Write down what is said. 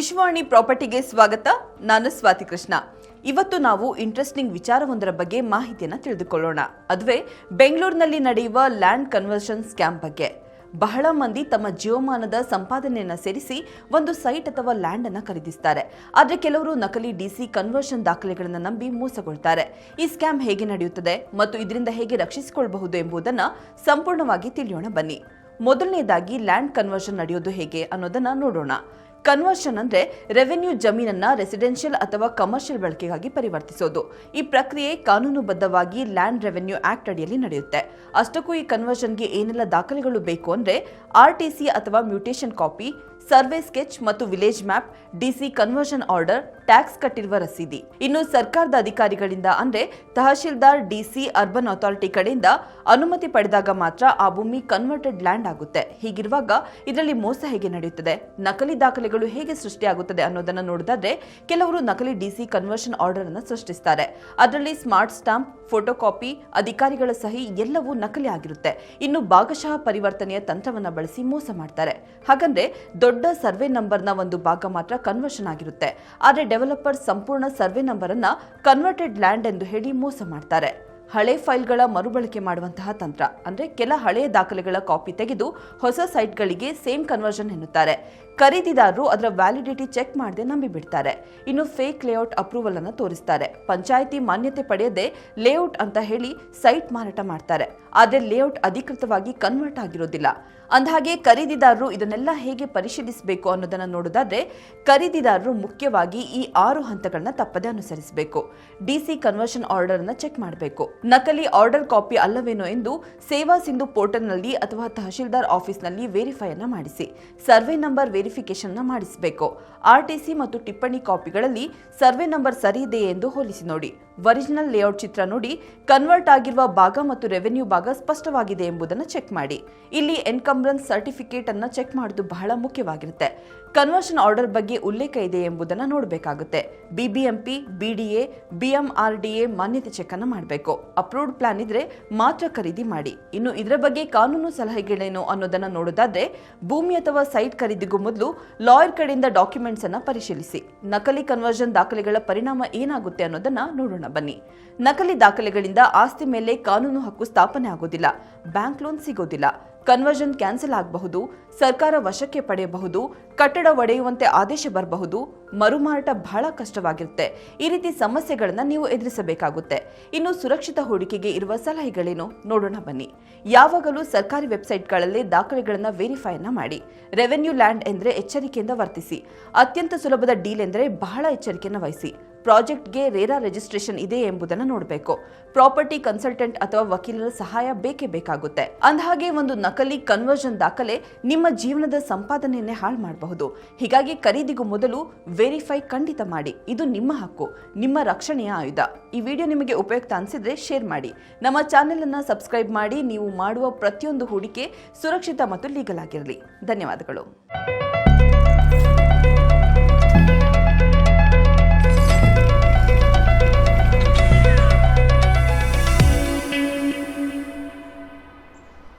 ವಿಜಯವಾಣಿ ಪ್ರಾಪರ್ಟಿಗೆ ಸ್ವಾಗತ. ನಾನು ಸ್ವಾತಿ ಕೃಷ್ಣ. ಇವತ್ತು ನಾವು ಇಂಟ್ರೆಸ್ಟಿಂಗ್ ವಿಚಾರವೊಂದರ ಬಗ್ಗೆ ಮಾಹಿತಿಯನ್ನು ತಿಳಿದುಕೊಳ್ಳೋಣ. ಅದುವೇ ಬೆಂಗಳೂರಿನಲ್ಲಿ ನಡೆಯುವ ಲ್ಯಾಂಡ್ ಕನ್ವರ್ಷನ್ ಸ್ಕ್ಯಾಮ್ ಬಗ್ಗೆ. ಬಹಳ ಮಂದಿ ತಮ್ಮ ಜೀವಮಾನದ ಸಂಪಾದನೆಯನ್ನು ಸೇರಿಸಿ ಒಂದು ಸೈಟ್ ಅಥವಾ ಲ್ಯಾಂಡ್ ಅನ್ನು ಖರೀದಿಸ್ತಾರೆ. ಆದರೆ ಕೆಲವರು ನಕಲಿ ಡಿಸಿ ಕನ್ವರ್ಷನ್ ದಾಖಲೆಗಳನ್ನು ನಂಬಿ ಮೋಸಗೊಳ್ತಾರೆ. ಈ ಸ್ಕ್ಯಾಮ್ ಹೇಗೆ ನಡೆಯುತ್ತದೆ ಮತ್ತು ಇದರಿಂದ ಹೇಗೆ ರಕ್ಷಿಸಿಕೊಳ್ಳಬಹುದು ಎಂಬುದನ್ನು ಸಂಪೂರ್ಣವಾಗಿ ತಿಳಿಯೋಣ ಬನ್ನಿ. ಮೊದಲನೇದಾಗಿ ಲ್ಯಾಂಡ್ ಕನ್ವರ್ಷನ್ ನಡೆಯೋದು ಹೇಗೆ ಅನ್ನೋದನ್ನ ನೋಡೋಣ. ಕನ್ವರ್ಷನ್ ಅಂದ್ರೆ ರೆವೆನ್ಯೂ ಜಮೀನನ್ನ ರೆಸಿಡೆನ್ಷಿಯಲ್ ಅಥವಾ ಕಮರ್ಷಿಯಲ್ ಬಳಕೆಗಾಗಿ ಪರಿವರ್ತಿಸೋದು. ಈ ಪ್ರಕ್ರಿಯೆ ಕಾನೂನುಬದ್ಧವಾಗಿ ಲ್ಯಾಂಡ್ ರೆವೆನ್ಯೂ ಆಕ್ಟ್ ಅಡಿಯಲ್ಲಿ ನಡೆಯುತ್ತೆ. ಅಷ್ಟಕ್ಕೂ ಈ ಕನ್ವರ್ಷನ್ಗೆ ಏನೆಲ್ಲ ದಾಖಲೆಗಳು ಬೇಕು ಅಂದ್ರೆ ಸಿ ಅಥವಾ ಮ್ಯೂಟೇಷನ್ ಕಾಪಿ ಸರ್ವೆ ಸ್ಕೆಚ್ ಮತ್ತು village map DC conversion order tax ಕಟ್ಟಿರುವ ರಸೀದಿ. ಇನ್ನು ಸರ್ಕಾರದ ಅಧಿಕಾರಿಗಳಿಂದ ಅಂದ್ರೆ ತಹಶೀಲ್ದಾರ್, ಡಿಸಿ, ಅರ್ಬನ್ ಅಥಾರಿಟಿ ಕಡೆಯಿಂದ ಅನುಮತಿ ಪಡೆದಾಗ ಮಾತ್ರ ಆ ಭೂಮಿ ಕನ್ವರ್ಟೆಡ್ ಲ್ಯಾಂಡ್ ಆಗುತ್ತೆ. ಹೀಗಿರುವಾಗ ಇದರಲ್ಲಿ ಮೋಸ ಹೇಗೆ ನಡೆಯುತ್ತದೆ? ನಕಲಿ ದಾಖಲೆಗಳು ಹೇಗೆ ಸೃಷ್ಟಿಯಾಗುತ್ತದೆ ಅನ್ನೋದನ್ನ ನೋಡಿದಾದ್ರೆ ಕೆಲವರು ನಕಲಿ ಡಿಸಿ ಕನ್ವರ್ಷನ್ ಆರ್ಡರ್ ಅನ್ನು ಸೃಷ್ಟಿಸ್ತಾರೆ. ಅದರಲ್ಲಿ ಸ್ಮಾರ್ಟ್ ಸ್ಟಾಂಪ್, ಫೋಟೋ ಕಾಪಿ, ಅಧಿಕಾರಿಗಳ ಸಹಿ ಎಲ್ಲವೂ ನಕಲಿ ಆಗಿರುತ್ತೆ. ಇನ್ನು ಭಾಗಶಃ ಪರಿವರ್ತನೆಯ ತಂತ್ರವನ್ನ ಬಳಸಿ ಮೋಸ ಮಾಡ್ತಾರೆ. ಹಾಗಂದ್ರೆ ದೊಡ್ಡ ಸರ್ವೆ ನಂಬರ್ನ ಒಂದು ಭಾಗ ಮಾತ್ರ ಕನ್ವರ್ಷನ್ ಆಗಿರುತ್ತೆ. ಆದರೆ ಡೆವಲಪರ್ ಸಂಪೂರ್ಣ ಸರ್ವೆ ನಂಬರ್ ಅನ್ನ ಕನ್ವರ್ಟೆಡ್ ಲ್ಯಾಂಡ್ ಎಂದು ಹೇಳಿ ಮೋಸ ಮಾಡ್ತಾರೆ. ಹಳೆ ಫೈಲ್ಗಳ ಮರುಬಳಕೆ ಮಾಡುವಂತಹ ತಂತ್ರ, ಅಂದ್ರೆ ಕೆಲ ಹಳೆಯ ದಾಖಲೆಗಳ ಕಾಪಿ ತೆಗೆದು ಹೊಸ ಸೈಟ್ಗಳಿಗೆ ಸೇಮ್ ಕನ್ವರ್ಷನ್ ಎನ್ನುತ್ತಾರೆ. ಖರೀದಿದಾರರು ಅದರ ವ್ಯಾಲಿಡಿಟಿ ಚೆಕ್ ಮಾಡದೆ ನಂಬಿಬಿಡ್ತಾರೆ. ಇನ್ನು ಫೇಕ್ ಲೇಔಟ್ ಅಪ್ರೂವಲ್ ಅನ್ನು ತೋರಿಸ್ತಾರೆ. ಪಂಚಾಯಿತಿ ಮಾನ್ಯತೆ ಪಡೆಯದೆ ಲೇಔಟ್ ಅಂತ ಹೇಳಿ ಸೈಟ್ ಮಾರಾಟ ಮಾಡ್ತಾರೆ. ಆದರೆ ಲೇಔಟ್ ಅಧಿಕೃತವಾಗಿ ಕನ್ವರ್ಟ್ ಆಗಿರೋದಿಲ್ಲ. ಅಂದಹಾಗೆ ಖರೀದಿದಾರರು ಇದನ್ನೆಲ್ಲ ಹೇಗೆ ಪರಿಶೀಲಿಸಬೇಕು ಅನ್ನೋದನ್ನ ನೋಡೋದಾದ್ರೆ ಖರೀದಿದಾರರು ಮುಖ್ಯವಾಗಿ ಈ ಆರು ಹಂತಗಳನ್ನ ತಪ್ಪದೆ ಅನುಸರಿಸಬೇಕು. ಡಿಸಿ ಕನ್ವರ್ಷನ್ ಆರ್ಡರ್ ಅನ್ನ ಚೆಕ್ ಮಾಡಬೇಕು. ನಕಲಿ ಆರ್ಡರ್ ಕಾಪಿ ಅಲ್ಲವೇನೋ ಎಂದು ಸೇವಾ ಸಿಂಧು ಪೋರ್ಟಲ್ನಲ್ಲಿ ಅಥವಾ ತಹಶೀಲ್ದಾರ್ ಆಫೀಸ್ನಲ್ಲಿ ವೆರಿಫೈ ಅನ್ನ ಮಾಡಿಸಿ. ಸರ್ವೆ ನಂಬರ್ ನ ಮಾಡಿಸಬೇಕು. ಆರ್ಟಿಸಿ ಮತ್ತು ಟಿಪ್ಪಣಿ ಕಾಪಿಗಳಲ್ಲಿ ಸರ್ವೆ ನಂಬರ್ ಸರಿ ಇದೆಯೇ ಎಂದು ಹೋಲಿಸಿ ನೋಡಿ. ಒರಿಜಿನಲ್ ಲೇಔಟ್ ಚಿತ್ರ ನೋಡಿ ಕನ್ವರ್ಟ್ ಆಗಿರುವ ಭಾಗ ಮತ್ತು ರೆವೆನ್ಯೂ ಭಾಗ ಸ್ಪಷ್ಟವಾಗಿದೆ ಎಂಬುದನ್ನು ಚೆಕ್ ಮಾಡಿ. ಇಲ್ಲಿ ಎನ್ಕಂಬ್ರೆನ್ಸ್ ಸರ್ಟಿಫಿಕೇಟ್ ಅನ್ನು ಚೆಕ್ ಮಾಡೋದು ಬಹಳ ಮುಖ್ಯವಾಗಿರುತ್ತೆ. ಕನ್ವರ್ಷನ್ ಆರ್ಡರ್ ಬಗ್ಗೆ ಉಲ್ಲೇಖ ಇದೆ ಎಂಬುದನ್ನು ನೋಡಬೇಕಾಗುತ್ತೆ. ಬಿಬಿಎಂಪಿ, ಬಿಡಿಎ, ಬಿಎಂಆರ್ಡಿಎ ಮಾನ್ಯತೆ ಚೆಕ್ ಅನ್ನು ಮಾಡಬೇಕು. ಅಪ್ರೂವ್ಡ್ ಪ್ಲಾನ್ ಇದ್ರೆ ಮಾತ್ರ ಖರೀದಿ ಮಾಡಿ. ಇನ್ನು ಇದರ ಬಗ್ಗೆ ಕಾನೂನು ಸಲಹೆಗಳೇನು ಅನ್ನೋದನ್ನು ನೋಡೋದಾದ್ರೆ ಭೂಮಿ ಅಥವಾ ಸೈಟ್ ಖರೀದಿಗೂ ಮೊದಲು ಲಾಯರ್ ಕಡೆಯಿಂದ ಡಾಕ್ಯುಮೆಂಟ್ಸ್ ಅನ್ನು ಪರಿಶೀಲಿಸಿ. ನಕಲಿ ಕನ್ವರ್ಷನ್ ದಾಖಲೆಗಳ ಪರಿಣಾಮ ಏನಾಗುತ್ತೆ ಅನ್ನೋದನ್ನ ನೋಡೋಣ. ಬನ್ನಿ. ನಕಲಿ ದಾಖಲೆಗಳಿಂದ ಆಸ್ತಿ ಮೇಲೆ ಕಾನೂನು ಹಕ್ಕು ಸ್ಥಾಪನೆ ಆಗೋದಿಲ್ಲ. ಬ್ಯಾಂಕ್ ಲೋನ್ ಸಿಗೋದಿಲ್ಲ. ಕನ್ವರ್ಷನ್ ಕ್ಯಾನ್ಸಲ್ ಆಗಬಹುದು. ಸರ್ಕಾರ ವಶಕ್ಕೆ ಪಡೆಯಬಹುದು. ಕಟ್ಟಡ ಒಡೆಯುವಂತೆ ಆದೇಶ ಬರಬಹುದು. ಮರುಮಾರಾಟ ಬಹಳ ಕಷ್ಟವಾಗಿರುತ್ತೆ. ಈ ರೀತಿ ಸಮಸ್ಯೆಗಳನ್ನ ನೀವು ಎದುರಿಸಬೇಕಾಗುತ್ತೆ. ಇನ್ನು ಸುರಕ್ಷಿತ ಹೂಡಿಕೆಗೆ ಇರುವ ಸಲಹೆಗಳೇನು? ನೋಡೋಣ ಬನ್ನಿ. ಯಾವಾಗಲೂ ಸರ್ಕಾರಿ ವೆಬ್ಸೈಟ್ಗಳಲ್ಲಿ ದಾಖಲೆಗಳನ್ನ ವೆರಿಫೈನ ಮಾಡಿ. ರೆವೆನ್ಯೂ ಲ್ಯಾಂಡ್ ಎಂದ್ರೆ ಎಚ್ಚರಿಕೆಯಿಂದ ವರ್ತಿಸಿ. ಅತ್ಯಂತ ಸುಲಭದ ಡೀಲ್ ಎಂದರೆ ಬಹಳ ಎಚ್ಚರಿಕೆಯನ್ನು ವಹಿಸಿ. ಪ್ರಾಜೆಕ್ಟ್ಗೆ ರೇರಾ ರಿಜಿಸ್ಟ್ರೇಷನ್ ಇದೆ ಎಂಬುದನ್ನು ನೋಡಬೇಕು. ಪ್ರಾಪರ್ಟಿ ಕನ್ಸಲ್ಟೆಂಟ್ ಅಥವಾ ವಕೀಲರ ಸಹಾಯ ಬೇಕೇ ಬೇಕಾಗುತ್ತೆ. ಅಂದಹಾಗೆ ಒಂದು ನಕಲಿ ಕನ್ವರ್ಷನ್ ದಾಖಲೆ ನಿಮ್ಮ ಜೀವನದ ಸಂಪಾದನೆಯನ್ನೇ ಹಾಳು ಮಾಡಬಹುದು. ಹೀಗಾಗಿ ಖರೀದಿಗೂ ಮೊದಲು ವೆರಿಫೈ ಖಂಡಿತ ಮಾಡಿ. ಇದು ನಿಮ್ಮ ಹಕ್ಕು, ನಿಮ್ಮ ರಕ್ಷಣೆಯ ಆಯುಧ. ಈ ವಿಡಿಯೋ ನಿಮಗೆ ಉಪಯುಕ್ತ ಅನಿಸಿದ್ರೆ ಶೇರ್ ಮಾಡಿ. ನಮ್ಮ ಚಾನೆಲ್ ಅನ್ನ ಸಬ್ಸ್ಕ್ರೈಬ್ ಮಾಡಿ, ನೀವು ಮಾಡುವ ಪ್ರತಿಯೊಂದು ಹೂಡಿಕೆ ಸುರಕ್ಷಿತ ಮತ್ತು ಲೀಗಲ್ ಆಗಿರಲಿ. ಧನ್ಯವಾದಗಳು.